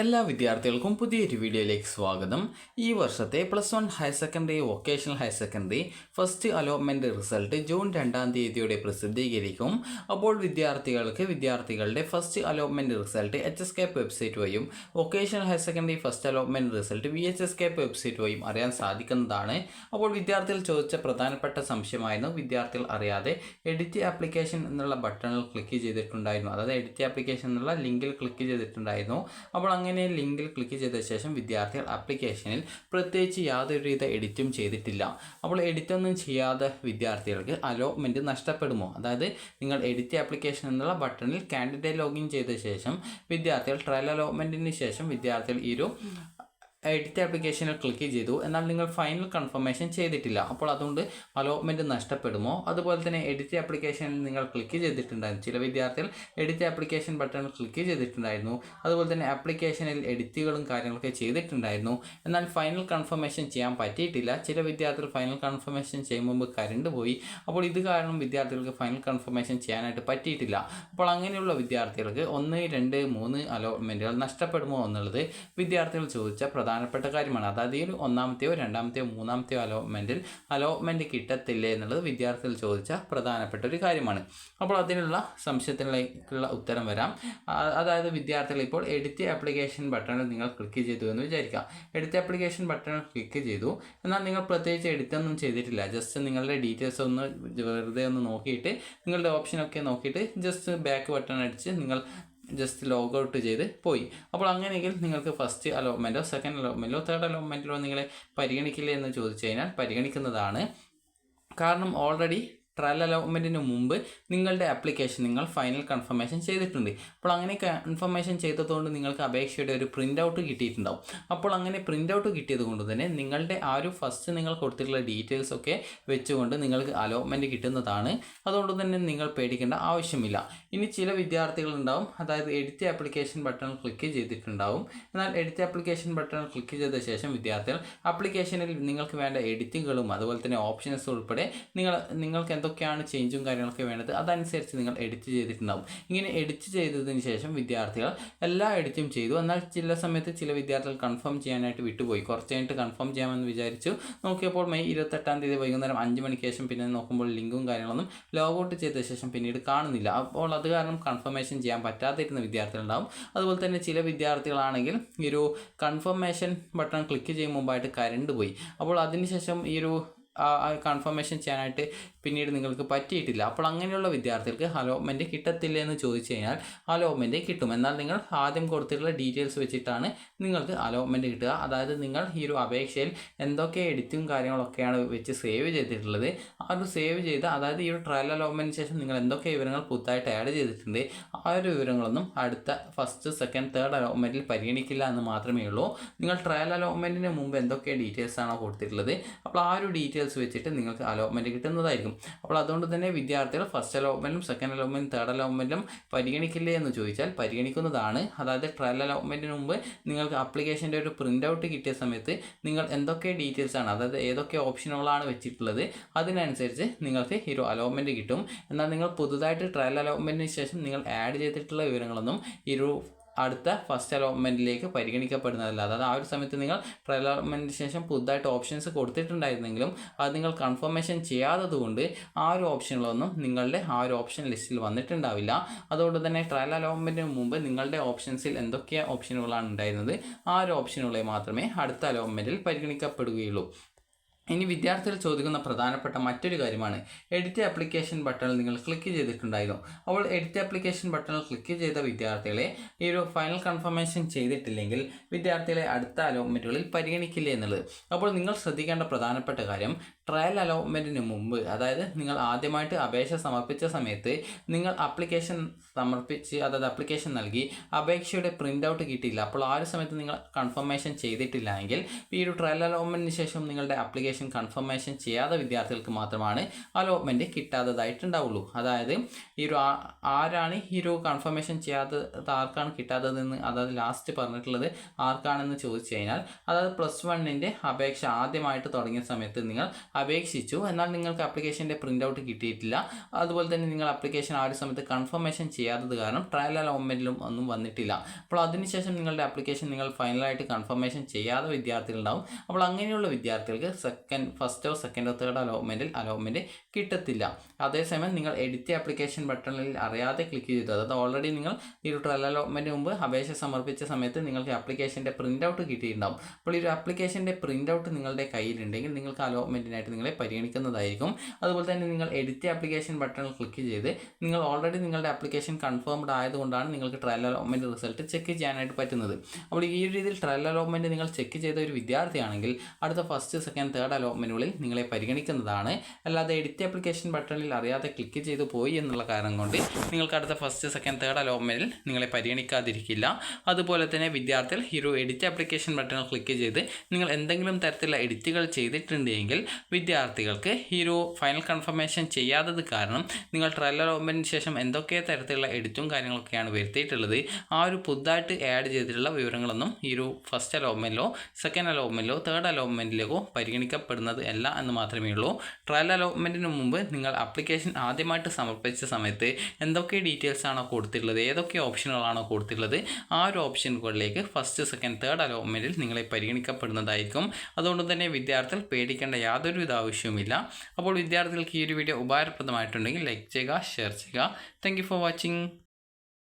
എല്ലാ വിദ്യാർത്ഥികൾക്കും പുതിയൊരു വീഡിയോയിലേക്ക് സ്വാഗതം. ഈ വർഷത്തെ plus one higher secondary vocational higher secondary first allotment result June രണ്ടാം തീയതിയോടെ പ്രസിദ്ധീകരിക്കും. അപ്പോൾ വിദ്യാർത്ഥികൾക്ക് വിദ്യാർത്ഥികളുടെ first allotment result H S cap website വഴിയും vocational higher secondary first allotment result V H S cap website വഴിയും അറിയാൻ സാധിക്കുന്നതാണ്. അപ്പോൾ വിദ്യാർത്ഥികൾ ചോദിച്ച പ്രധാനപ്പെട്ട സംശയമായിരുന്നു. വിദ്യാർത്ഥികൾ അറിയാതെ എഡിറ്റ് ആപ്ലിക്കേഷൻ എന്നുള്ള ബട്ടണിൽ ക്ലിക്ക് ചെയ്തിട്ടുണ്ടായിരുന്നു. അതായത് എഡിറ്റ് ആപ്ലിക്കേഷൻ എന്നുള്ള ലിങ്കിൽ ക്ലിക്ക് ചെയ്തിട്ടുണ്ടായിരുന്നു. അപ്പോൾ അങ്ങനെ ലിങ്കിൽ ക്ലിക്ക് ചെയ്ത ശേഷം വിദ്യാർത്ഥികൾ ആപ്ലിക്കേഷനിൽ പ്രത്യേകിച്ച് യാതൊരുവിധ എഡിറ്റും ചെയ്തിട്ടില്ല. അപ്പോൾ എഡിറ്റ് ഒന്നും ചെയ്യാതെ വിദ്യാർത്ഥികൾക്ക് അലോട്ട്മെന്റ് നഷ്ടപ്പെടുമോ? അതായത് നിങ്ങൾ എഡിറ്റ് ആപ്ലിക്കേഷൻ എന്നുള്ള ബട്ടണിൽ കാൻഡിഡേറ്റ് ലോഗിൻ ചെയ്ത ശേഷം വിദ്യാർത്ഥികൾ ട്രയൽ അലോട്ട്മെന്റിന് ശേഷം വിദ്യാർത്ഥികൾ ഈ ഒരു എഡിറ്റ് ആപ്ലിക്കേഷനിൽ ക്ലിക്ക് ചെയ്തു. എന്നാൽ നിങ്ങൾ ഫൈനൽ കൺഫർമേഷൻ ചെയ്തിട്ടില്ല. അപ്പോൾ അതുകൊണ്ട് അലോട്ട്മെന്റ് നഷ്ടപ്പെടുമോ? അതുപോലെ തന്നെ എഡിറ്റ് ആപ്ലിക്കേഷനിൽ നിങ്ങൾ ക്ലിക്ക് ചെയ്തിട്ടുണ്ടായിരുന്നു. ചില വിദ്യാർത്ഥികൾ എഡിറ്റ് ആപ്ലിക്കേഷൻ ബട്ടൺ ക്ലിക്ക് ചെയ്തിട്ടുണ്ടായിരുന്നു. അതുപോലെ തന്നെ ആപ്ലിക്കേഷനിൽ എഡിറ്റുകളും കാര്യങ്ങളൊക്കെ ചെയ്തിട്ടുണ്ടായിരുന്നു. എന്നാൽ ഫൈനൽ കൺഫർമേഷൻ ചെയ്യാൻ പറ്റിയിട്ടില്ല. ചില വിദ്യാർത്ഥികൾ ഫൈനൽ കൺഫർമേഷൻ ചെയ്യും മുമ്പ് കരണ്ട് പോയി. അപ്പോൾ ഇത് കാരണം വിദ്യാർത്ഥികൾക്ക് ഫൈനൽ കൺഫർമേഷൻ ചെയ്യാനായിട്ട് പറ്റിയിട്ടില്ല. അപ്പോൾ അങ്ങനെയുള്ള വിദ്യാർത്ഥികൾക്ക് ഒന്ന് രണ്ട് മൂന്ന് അലോട്ട്മെന്റുകൾ നഷ്ടപ്പെടുമോ എന്നുള്ളത് വിദ്യാർത്ഥികൾ ചോദിച്ച പ്രധാനപ്പെട്ട കാര്യമാണ്. അതായത് ഈ ഒന്നാമത്തെയോ രണ്ടാമത്തെയോ മൂന്നാമത്തെയോ അലോട്ട്മെന്റിൽ അലോട്ട്മെന്റ് കിട്ടത്തില്ലേ എന്നുള്ളത് വിദ്യാർത്ഥികൾ ചോദിച്ച പ്രധാനപ്പെട്ട ഒരു കാര്യമാണ്. അപ്പോൾ അതിനുള്ള സംശയത്തിലേക്കുള്ള ഉത്തരം വരാം. അതായത് വിദ്യാർത്ഥികൾ ഇപ്പോൾ എഡിറ്റ് ആപ്ലിക്കേഷൻ ബട്ടണിൽ നിങ്ങൾ ക്ലിക്ക് ചെയ്തു എന്ന് വിചാരിക്കാം. എഡിറ്റ് ആപ്ലിക്കേഷൻ ബട്ടണിൽ ക്ലിക്ക് ചെയ്തു. എന്നാൽ നിങ്ങൾ പ്രത്യേകിച്ച് എഡിറ്റ് ഒന്നും ചെയ്തിട്ടില്ല. ജസ്റ്റ് നിങ്ങളുടെ ഡീറ്റെയിൽസ് ഒന്ന് വെറുതെ ഒന്ന് നോക്കിയിട്ട് നിങ്ങളുടെ ഓപ്ഷനൊക്കെ നോക്കിയിട്ട് ജസ്റ്റ് ബാക്ക് ബട്ടൺ അടിച്ച് നിങ്ങൾ ജസ്റ്റ് ലോഗ് ഔട്ട് ചെയ്ത് പോയി. അപ്പോൾ അങ്ങനെയെങ്കിൽ നിങ്ങൾക്ക് ഫസ്റ്റ് അലോട്ട്മെന്റോ സെക്കൻഡ് അലോട്ട്മെന്റോ തേർഡ് അലോട്ട്മെന്റിലോ നിങ്ങളെ പരിഗണിക്കില്ലേ എന്ന് ചോദിച്ചു കഴിഞ്ഞാൽ പരിഗണിക്കുന്നതാണ്. കാരണം ഓൾറെഡി ട്രയൽ അലോട്ട്മെന്റിന് മുമ്പ് നിങ്ങളുടെ അപ്ലിക്കേഷൻ നിങ്ങൾ ഫൈനൽ കൺഫർമേഷൻ ചെയ്തിട്ടുണ്ട്. അപ്പോൾ അങ്ങനെ കൺഫർമേഷൻ ചെയ്തതുകൊണ്ട് നിങ്ങൾക്ക് അപേക്ഷയുടെ ഒരു പ്രിന്റ് ഔട്ട് കിട്ടിയിട്ടുണ്ടാവും. അപ്പോൾ അങ്ങനെ പ്രിന്റ് ഔട്ട് കിട്ടിയത് കൊണ്ട് തന്നെ നിങ്ങളുടെ ആ ഒരു ഫസ്റ്റ് നിങ്ങൾ കൊടുത്തിട്ടുള്ള ഡീറ്റെയിൽസ് ഒക്കെ വെച്ചുകൊണ്ട് നിങ്ങൾക്ക് അലോട്ട്മെന്റ് കിട്ടുന്നതാണ്. അതുകൊണ്ട് തന്നെ നിങ്ങൾ പേടിക്കേണ്ട ആവശ്യമില്ല. ഇനി ചില വിദ്യാർത്ഥികളുണ്ടാവും. അതായത് എഡിറ്റ് ആപ്ലിക്കേഷൻ ബട്ടൺ ക്ലിക്ക് ചെയ്തിട്ടുണ്ടാവും. എന്നാൽ എഡിറ്റ് ആപ്ലിക്കേഷൻ ബട്ടൺ ക്ലിക്ക് ചെയ്ത ശേഷം വിദ്യാർത്ഥികൾ ആപ്ലിക്കേഷനിൽ നിങ്ങൾക്ക് വേണ്ട എഡിറ്റിങ്ങുകളും അതുപോലെ തന്നെ ഓപ്ഷൻസ് ഉൾപ്പെടെ നിങ്ങൾ നിങ്ങൾക്ക് എന്തൊക്കെയാണ് ചേഞ്ചും കാര്യങ്ങളൊക്കെ വേണ്ടത് അതനുസരിച്ച് നിങ്ങൾ എഡിറ്റ് ചെയ്തിട്ടുണ്ടാവും. ഇങ്ങനെ എഡിറ്റ് ചെയ്തതിന് ശേഷം വിദ്യാർത്ഥികൾ എല്ലാ എഡിറ്റും ചെയ്തു. എന്നാൽ ചില സമയത്ത് ചില വിദ്യാർത്ഥികൾ കൺഫേം ചെയ്യാനായിട്ട് വിട്ടുപോയി. കുറച്ച് കഴിഞ്ഞിട്ട് കൺഫേം ചെയ്യാമെന്ന് വിചാരിച്ചു. നോക്കിയപ്പോൾ മെയ് ഇരുപത്തെട്ടാം തീയതി വൈകുന്നേരം അഞ്ച് മണിക്ക് ശേഷം പിന്നെ നോക്കുമ്പോൾ ലിങ്കും കാര്യങ്ങളൊന്നും ലോഗ് ഔട്ട് ചെയ്ത ശേഷം പിന്നീട് കാണുന്നില്ല. അപ്പോൾ അത് കാരണം കൺഫർമേഷൻ ചെയ്യാൻ പറ്റാതിരുന്ന വിദ്യാർത്ഥികളുണ്ടാവും. അതുപോലെ തന്നെ ചില വിദ്യാർത്ഥികളാണെങ്കിൽ ഈ ഒരു കൺഫർമേഷൻ ബട്ടൺ ക്ലിക്ക് ചെയ്യും മുമ്പായിട്ട് കരണ്ട് പോയി. അപ്പോൾ അതിനുശേഷം ഈ ഒരു കൺഫർമേഷൻ ചെയ്യാനായിട്ട് പിന്നീട് നിങ്ങൾക്ക് പറ്റിയിട്ടില്ല. അപ്പോൾ അങ്ങനെയുള്ള വിദ്യാർത്ഥികൾക്ക് അലോട്ട്മെന്റ് കിട്ടത്തില്ല എന്ന് ചോദിച്ചു കഴിഞ്ഞാൽ അലോട്ട്മെന്റ് കിട്ടും. എന്നാൽ നിങ്ങൾ ആദ്യം കൊടുത്തിട്ടുള്ള ഡീറ്റെയിൽസ് വെച്ചിട്ടാണ് നിങ്ങൾക്ക് അലോട്ട്മെന്റ് കിട്ടുക. അതായത് നിങ്ങൾ ഈ ഒരു അപേക്ഷയിൽ എന്തൊക്കെ എഡിറ്റും കാര്യങ്ങളൊക്കെയാണ് വെച്ച് സേവ് ചെയ്തിട്ടുള്ളത്. ആ ഒരു സേവ് ചെയ്ത് അതായത് ഈ ഒരു ട്രയൽ അലോട്ട്മെന്റിന് ശേഷം നിങ്ങൾ എന്തൊക്കെ വിവരങ്ങൾ പുതുതായിട്ട് ആഡ് ചെയ്തിട്ടുണ്ട് ആ ഒരു വിവരങ്ങളൊന്നും അടുത്ത ഫസ്റ്റ് സെക്കൻഡ് തേർഡ് അലോട്ട്മെന്റിൽ പരിഗണിക്കില്ല എന്ന് മാത്രമേ ഉള്ളൂ. നിങ്ങൾ ട്രയൽ അലോട്ട്മെന്റിന് മുമ്പ് എന്തൊക്കെ ഡീറ്റെയിൽസ് ആണോ കൊടുത്തിട്ടുള്ളത് അപ്പോൾ ആ ഒരു ഡീറ്റെയിൽസ് വെച്ചിട്ട് നിങ്ങൾക്ക് അലോട്ട്മെന്റ് കിട്ടുന്നതായിരിക്കും. അപ്പോൾ അതുകൊണ്ട് തന്നെ വിദ്യാർത്ഥികൾ ഫസ്റ്റ് അലോട്ട്മെന്റും സെക്കൻഡ് അലോട്ട്മെന്റും തേർഡ് അലോട്ട്മെന്റും പരിഗണിക്കില്ലേ എന്ന് ചോദിച്ചാൽ പരിഗണിക്കുന്നതാണ്. അതായത് ട്രയൽ അലോട്ട്മെന്റിന് മുമ്പ് നിങ്ങൾക്ക് അപ്ലിക്കേഷന്റെ ഒരു പ്രിന്റ് ഔട്ട് കിട്ടിയ സമയത്ത് നിങ്ങൾ എന്തൊക്കെ ഡീറ്റെയിൽസ് ആണ് അതായത് ഏതൊക്കെ ഓപ്ഷനുകളാണ് വെച്ചിട്ടുള്ളത് അതിനനുസരിച്ച് നിങ്ങൾക്ക് ഈ ഒരു അലോട്ട്മെന്റ് കിട്ടും. എന്നാൽ നിങ്ങൾ പുതുതായിട്ട് ട്രയൽ അലോട്ട്മെന്റിന് ശേഷം നിങ്ങൾ ആഡ് ചെയ്തിട്ടുള്ള വിവരങ്ങളൊന്നും ഈ ഒരു അടുത്ത ഫസ്റ്റ് അലോട്ട്മെന്റിലേക്ക് പരിഗണിക്കപ്പെടുന്നതല്ല. അതായത് ആ ഒരു സമയത്ത് നിങ്ങൾ ട്രയൽ അലോട്ട്മെന്റിന് ശേഷം പുതുതായിട്ട് ഓപ്ഷൻസ് കൊടുത്തിട്ടുണ്ടായിരുന്നെങ്കിലും അത് നിങ്ങൾ കൺഫർമേഷൻ ചെയ്യാത്തതുകൊണ്ട് ആ ഒരു ഓപ്ഷനുകളൊന്നും നിങ്ങളുടെ ആ ഒരു ഓപ്ഷൻ ലിസ്റ്റിൽ വന്നിട്ടുണ്ടാവില്ല. അതുകൊണ്ട് തന്നെ ട്രയൽ അലോട്ട്മെന്റിന് മുമ്പ് നിങ്ങളുടെ ഓപ്ഷൻസിൽ എന്തൊക്കെ ഓപ്ഷനുകളാണ് ഉണ്ടായിരുന്നത്? ആ ഒരു ഓപ്ഷനുകളെ മാത്രമേ അടുത്ത അലോട്ട്മെന്റിൽ പരിഗണിക്കപ്പെടുകയുള്ളൂ. ഇനി വിദ്യാർത്ഥികൾ ചോദിക്കുന്ന പ്രധാനപ്പെട്ട മറ്റൊരു കാര്യമാണ് എഡിറ്റ് ആപ്ലിക്കേഷൻ ബട്ടണിൽ നിങ്ങൾ ക്ലിക്ക് ചെയ്തിട്ടുണ്ടായിരുന്നു. അപ്പോൾ എഡിറ്റ് ആപ്ലിക്കേഷൻ ബട്ടണിൽ ക്ലിക്ക് ചെയ്ത വിദ്യാർത്ഥികളെ ഈ ഒരു ഫൈനൽ കൺഫർമേഷൻ ചെയ്തിട്ടില്ലെങ്കിൽ വിദ്യാർത്ഥികളെ അടുത്ത അലോട്ട്മെന്റുകളിൽ പരിഗണിക്കില്ല എന്നുള്ളത്. അപ്പോൾ നിങ്ങൾ ശ്രദ്ധിക്കേണ്ട പ്രധാനപ്പെട്ട കാര്യം ട്രയൽ അലോട്ട്മെന്റിന് മുമ്പ് അതായത് നിങ്ങൾ ആദ്യമായിട്ട് അപേക്ഷ സമർപ്പിച്ച സമയത്ത് നിങ്ങൾ അപ്ലിക്കേഷൻ സമർപ്പിച്ച് അതായത് അപ്ലിക്കേഷൻ നൽകി അപേക്ഷയുടെ പ്രിന്റ് ഔട്ട് കിട്ടിയില്ല. അപ്പോൾ ആ ഒരു സമയത്ത് നിങ്ങൾ കൺഫർമേഷൻ ചെയ്തിട്ടില്ല എങ്കിൽ ഈ ഒരു ട്രയൽ അലോട്ട്മെന്റിന് ശേഷം നിങ്ങളുടെ അപ്ലിക്കേഷൻ കൺഫർമേഷൻ ചെയ്യാത്ത വിദ്യാർത്ഥികൾക്ക് മാത്രമാണ് അലോട്ട്മെന്റ് കിട്ടാത്തതായിട്ടുണ്ടാവുള്ളൂ. അതായത് ഈ ഒരു ആരാണ് ഈ ഒരു കൺഫർമേഷൻ ചെയ്യാത്തത് ആർക്കാണ് കിട്ടാത്തതെന്ന് അതായത് ലാസ്റ്റ് പറഞ്ഞിട്ടുള്ളത് ആർക്കാണെന്ന് ചോദിച്ചു കഴിഞ്ഞാൽ അതായത് പ്ലസ് വണ്ണിന്റെ അപേക്ഷ ആദ്യമായിട്ട് തുടങ്ങിയ സമയത്ത് നിങ്ങൾ അപേക്ഷിച്ചു. എന്നാൽ നിങ്ങൾക്ക് അപ്ലിക്കേഷന്റെ പ്രിന്റ് ഔട്ട് കിട്ടിയിട്ടില്ല. അതുപോലെ തന്നെ നിങ്ങൾ അപ്ലിക്കേഷൻ ആ ഒരു സമയത്ത് കൺഫർമേഷൻ ചെയ്യാത്തത് കാരണം ട്രയൽ അലോമെന്റിലും ഒന്നും വന്നിട്ടില്ല. അപ്പോൾ അതിനുശേഷം നിങ്ങളുടെ അപ്ലിക്കേഷൻ നിങ്ങൾ ഫൈനലായിട്ട് കൺഫർമേഷൻ ചെയ്യാതെ വിദ്യാർത്ഥികളുണ്ടാവും. അപ്പോൾ അങ്ങനെയുള്ള വിദ്യാർത്ഥികൾക്ക് സെക്കൻഡ് ഫസ്റ്റോ സെക്കൻഡോ തേർഡോ അലോമെന്റിൽ അലോമെന്റ് കിട്ടത്തില്ല. അതേസമയം നിങ്ങൾ എഡിറ്റ് അപ്ലിക്കേഷൻ ബട്ടണിൽ അറിയാതെ ക്ലിക്ക് ചെയ്തു. അതായത് ഓൾറെഡി നിങ്ങൾ ഈ ഒരു ട്രയൽ അലോമെന്റ് മുമ്പ് അപേക്ഷ സമർപ്പിച്ച സമയത്ത് നിങ്ങൾക്ക് അപ്ലിക്കേഷന്റെ പ്രിന്റ് ഔട്ട് കിട്ടിയിട്ടുണ്ടാവും. അപ്പോൾ ഈ ഒരു അപ്ലിക്കേഷന്റെ പ്രിന്റ് ഔട്ട് നിങ്ങളുടെ കയ്യിലുണ്ടെങ്കിൽ നിങ്ങൾക്ക് അലോട്ട്മെന്റിനായിട്ട് നിങ്ങളെ പരിഗണിക്കുന്നതായിരിക്കും. അതുപോലെ തന്നെ നിങ്ങൾ എഡിറ്റ് ആപ്ലിക്കേഷൻ ബട്ടൺ ക്ലിക്ക് ചെയ്ത് നിങ്ങൾ ഓൾറെഡി നിങ്ങളുടെ ആപ്ലിക്കേഷൻ കൺഫേംഡ് ആയതുകൊണ്ടാണ് നിങ്ങൾക്ക് ട്രയൽ അലോട്ട്മെന്റ് റിസൾട്ട് ചെക്ക് ചെയ്യാനായിട്ട് പറ്റുന്നത്. അപ്പോൾ ഈ ഒരു രീതിയിൽ ട്രയൽ അലോട്ട്മെന്റ് നിങ്ങൾ ചെക്ക് ചെയ്ത ഒരു വിദ്യാർത്ഥിയാണെങ്കിൽ അടുത്ത ഫസ്റ്റ് സെക്കൻഡ് തേർഡ് അലോട്ട്മെന്റുകളിൽ നിങ്ങളെ പരിഗണിക്കുന്നതാണ്. അല്ലാതെ എഡിറ്റ് ആപ്ലിക്കേഷൻ ബട്ടണിൽ അറിയാതെ ക്ലിക്ക് ചെയ്ത് പോയി എന്നുള്ള കാരണം കൊണ്ട് നിങ്ങൾക്ക് അടുത്ത ഫസ്റ്റ് സെക്കൻഡ് തേർഡ് അലോട്ട്മെന്റിൽ നിങ്ങളെ പരിഗണിക്കാതിരിക്കില്ല. അതുപോലെ തന്നെ വിദ്യാർത്ഥികൾ ഒരു എഡിറ്റ് ആപ്ലിക്കേഷൻ ബട്ടണിൽ ക്ലിക്ക് ചെയ്ത് നിങ്ങൾ എന്തെങ്കിലും തരത്തിലുള്ള എഡിറ്റുകൾ ചെയ്തിട്ടുണ്ടെങ്കിൽ വിദ്യാർത്ഥികൾക്ക് ഈ ഒരു ഫൈനൽ കൺഫർമേഷൻ ചെയ്യാത്തത് കാരണം നിങ്ങൾ ട്രെയിലർ അലോട്ട്മെന്റിന് ശേഷം എന്തൊക്കെ തരത്തിലുള്ള എഡിറ്റും കാര്യങ്ങളൊക്കെയാണ് വരുത്തിയിട്ടുള്ളത് ആ ഒരു പുതുതായിട്ട് ആഡ് ചെയ്തിട്ടുള്ള വിവരങ്ങളൊന്നും ഈ ഒരു ഫസ്റ്റ് അലോമെന്റിലോ സെക്കൻഡ് അലോമെന്റിലോ തേർഡ് അലോമെന്റിലേക്കോ പരിഗണിക്കപ്പെടുന്നത് അല്ല എന്ന് മാത്രമേ ഉള്ളൂ. ട്രയൽ അലോട്ട്മെന്റിന് മുമ്പ് നിങ്ങൾ അപ്ലിക്കേഷൻ ആദ്യമായിട്ട് സമർപ്പിച്ച സമയത്ത് എന്തൊക്കെ ഡീറ്റെയിൽസ് ആണോ കൊടുത്തിട്ടുള്ളത് ഏതൊക്കെ ഓപ്ഷനുകളാണോ കൊടുത്തിട്ടുള്ളത് ആ ഒരു ഓപ്ഷനുകളിലേക്ക് ഫസ്റ്റ് സെക്കൻഡ് തേർഡ് അലോട്ട്മെന്റിൽ നിങ്ങളെ പരിഗണിക്കപ്പെടുന്നതായിരിക്കും. അതുകൊണ്ട് തന്നെ വിദ്യാർത്ഥികൾ പേടിക്കേണ്ട യാതൊരുവിധ ആവശ്യവുമില്ല. അപ്പോൾ വിദ്യാർത്ഥികൾക്ക് ഈ ഒരു വീഡിയോ ഉപകാരപ്രദമായിട്ടുണ്ടെങ്കിൽ ലൈക്ക് ചെയ്യുക ഷെയർ ചെയ്യുക. Thank for watching